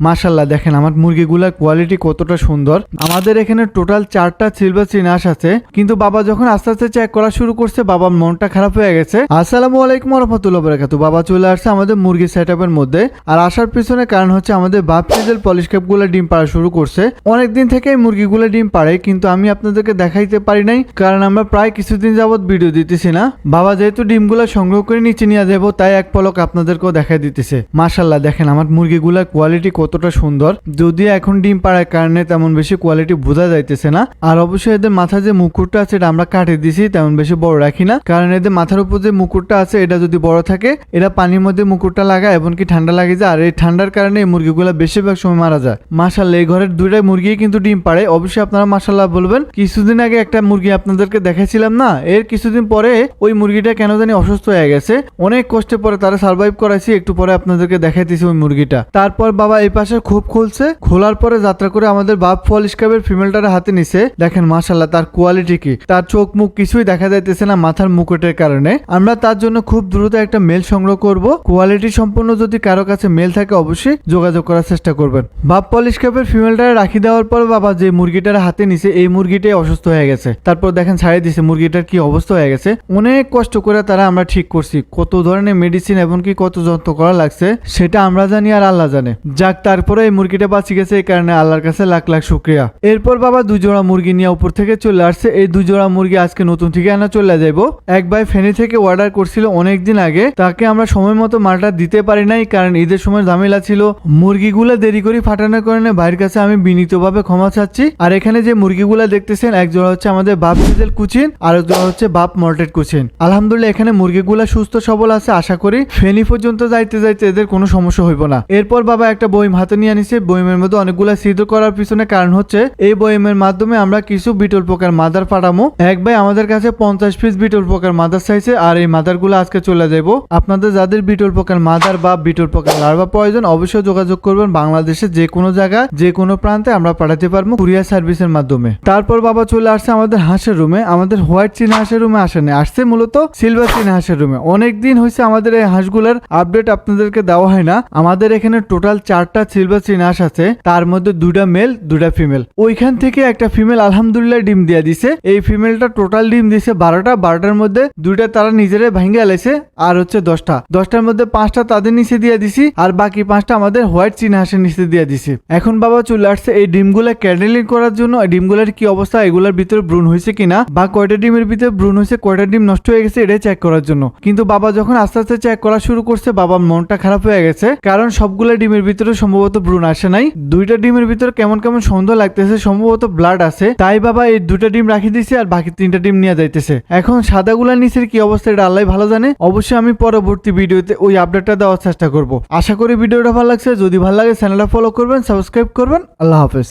মাশাল্লাহ দেখেন আমার মুরগিগুলার কোয়ালিটি কতটা সুন্দর। আমাদের এখানে টোটাল চারটা সিলভার চিনাস আছে কিন্তু বাবা যখন আস্তে আস্তে চেক করা শুরু করছে, বাবার মনটা খারাপ হয়ে গেছে। আসসালামু আলাইকুম রহমতুল্লাহ বরাকাতু বাবা চলে আসছে আমাদের মুরগি সেট মধ্যে, আর আসার পিছনে কারণ হচ্ছে আমাদের বাপ সিজেল পলিশগুলো ডিম পাড়া শুরু করছে। অনেকদিন থেকে এই মুরগিগুলো ডিম পাড়ে, কিন্তু আমি আপনাদেরকে দেখাইতে পারি নাই, কারণ আমরা প্রায় কিছুদিন যাবত ভিডিও দিতেছি না। বাবা যেহেতু ডিমগুলো সংগ্রহ করে নিচে নিয়ে যাব, তাই এক পলক আপনাদেরকেও দেখাই দিতেছে। মাশাল্লাহ দেখেন আমার মুরগিগুলার কোয়ালিটি কতটা সুন্দর। যদিও এখন ডিম পাড়ার কারণে তেমন বেশি কোয়ালিটি বোঝা যাইতেছে না। আর অবশ্যই এদের মাথায় যে মুকুটটা আছে এটা আমরা কাটে দিছি, তেমন বেশি বড় রাখি না। কারণ এদের মাথার উপর যে মুকুটটা আছে, এটা যদি বড় থাকে, এরা পানির মধ্যে মুকুটটা লাগায় এমনকি ঠান্ডা লাগে যায়। আর এই ঠান্ডার কারণে এই মুরগিগুলো বেশিরভাগ সময় মারা যায়। মাশাল্লাহ এই ঘরের দুইটাই মুরগি কিন্তু ডিম পাড়ে। অবশ্যই আপনারা মাশাল্লাহ বলবেন, কিছুদিন আগে একটা মুরগি আপনাদেরকে দেখাইছিলাম না? এর কিছুদিন পরে ওই মুরগিটা কেন জানি অসুস্থ হয়ে গেছে। অনেক কষ্টে পরে তারা সার্ভাইভ করাইছি, একটু পরে আপনাদেরকে দেখাইতেছি ওই মুরগিটা। তারপর বাবা এই পাশে খুব খুলছে। খোলার পরে যাত্রা করে আমাদের বাপ ফল স্কাবের ফিমেলটার হাতে নিছে। দেখেন মাশাল্লাহ তার কোয়ালিটি কি। তার চোখ মুখ কিছুই দেখা যাইতেছে না মাথার মুকুটের কারণে। আমরা তার জন্য খুব দ্রুত একটা মেল সংগ্রহ করব। কোয়ালিটি সম্পূর্ণ যদি কারও কাছে মেল থাকে অবশ্যই যোগাযোগ করার চেষ্টা করবেন। বাপ পলিশ কাপের ফিমেলটা রাখি দেওয়ার পর বাবা যে মুরগিটার হাতে নিছে, এই মুরগিটাই অসুস্থ হয়ে গেছে। তারপর দেখেন ছাড়িয়ে দিছে, মুরগিটার কি অবস্থা হয়ে গেছে। অনেক কষ্ট করে তারা আমরা ঠিক করছি। কত ধরনের মেডিসিন এমনকি কত যত্ন করা লাগছে, সেটা আমরা জানি আর আল্লাহ জানে। যাক তারপরে এই মুরগিটা বাঁচি গেছে এই কারণে আল্লাহর কাছে লাখ লাখ শুক্রিয়া। এরপর বাবা দুজোড়া মুরগি নিয়ে উপর থেকে চলে আসছে। এই দুজোড়া মুরগি আজকে নতুন ঠিকানা চলে যাইবো। এক ভাই ফেনী থেকে অর্ডার করছিল অনেক দিন আগে। তাকে আমরা সময় মতো মালটা দিতে পারি নাই, কারণ ঈদের সময় ঝামেলা ছিল। মুরগিগুলো দেরি করে ফাটানোর কারণে ভাইয়ের কাছে আমি বিনীতভাবে ক্ষমা চাচ্ছি। আর এখানে যে মুরগিগুলো দেখতেছেন, এক জোড়া হচ্ছে আমাদের বাপ সিজেল কুচিন, আর এক জোড়া হচ্ছে বাপ মল্টেড কুচিন। আলহামদুলিল্লাহ, এখানে মুরগিগুলো সুস্থ সবল আছে, আশা করি। ফেনী পর্যন্ত যাইতে যাইতে এদের কোনো সমস্যা হইব না। এরপর বাবা একটা বইম হাতে নিয়ে আনিছে বইমের মধ্যে অনেকগুলো সিদ্ধ করার পিছনে কারণ হচ্ছে, এই বইমের মাধ্যমে আমরা কিছু বিটল পোকার মাদার পাঠামো এক ভাই আমাদের কাছে পঞ্চাশ পিস বিটল পোকার মাদার চাইছে আর এই মাদারগুলো আজকে চলে যাব আপনাদের যাদের বিটল পোকার মাদার বা বিটল পোকার লার্ভা প্রয়োজন, অবশ্যই যোগাযোগ করবেন বাংলাদেশের যে কোনো জায়গায় যে কোনো প্রান্তে আমরা পাঠাতে পারব কুরিয়ার সার্ভিসের মাধ্যমে। তারপর বাবা চলে আসছে আমাদের হাঁসের রুমে। আমাদের হোয়াইট চীনা হাঁসের রুমে আসেনি আসছে মূলত সিলভার চীনা হাঁসের রুমে। অনেক দিন হয়েছে আমাদের এই হাঁসগুলোর আপডেট আপনাদেরকে দেওয়া হয় না। আমাদের এখানে টোটাল চারটা সিলভার চীনা হাঁস আছে, তার মধ্যে দুটা মেল দুটা ফিমেল ওইখান থেকে একটা ফিমেল আলহামদুলিল্লাহ ডিম দিয়ে দিছে। এই ফিমেলটা টোটাল ডিম দিছে বারোটা, বারোটার মধ্যে দুইটা তারা নিজেরাই ভেঙে আলাইছে আর হচ্ছে দশটা। দশটার মধ্যে পাঁচটা তাদের নিচে দিয়ে দিছি, আর বাকি পাঁচটা আমাদের হোয়াইট চীনা হাঁসের নিচে দিয়ে দিছি। এখন বাবা চলে আসছে এই ডিমগুলা ক্যান্ডেলিং করার জন্য, এই ডিমগুলার কি অবস্থা, এগুলোর ভিতরে ব্রুন হয়েছে কিনা, বা কয়টা ডিমের ভিতরে ব্রুন হয়েছে, কয়টা ডিম নষ্ট হয়ে গেছে, এটাই চেক করার জন্য। কিন্তু বাবা যখন আস্তে আস্তে চেক করা শুরু করছে, বাবার মনটা খারাপ হয়ে গেছে, কারণ সবগুলা ডিমের ভিতরে সম্ভবত ব্রুন আসে নাই। দুইটা ডিমের ভিতরে কেমন কেমন সন্দেহ লাগতেছে, সম্ভবত ব্লাড আছে। তাই বাবা এই দুটা ডিম রাখি দিছে আর বাকি তিনটা ডিম নিয়ে যাইতেছে। এখন সাদাগুলা নিচের কি অবস্থা এটা আল্লাহ ভালো জানে। অবশ্যই আমি পরবর্তী ভিডিওতে ওই আপডেটটা দেওয়ার চেষ্টা করব। আশা করি ভিডিওটা ভালো লাগছে। যদি ভালো লাগে চ্যানেলটা ফলো করবেন সাবস্ক্রাইব করবেন। আল্লাহ হাফেজ।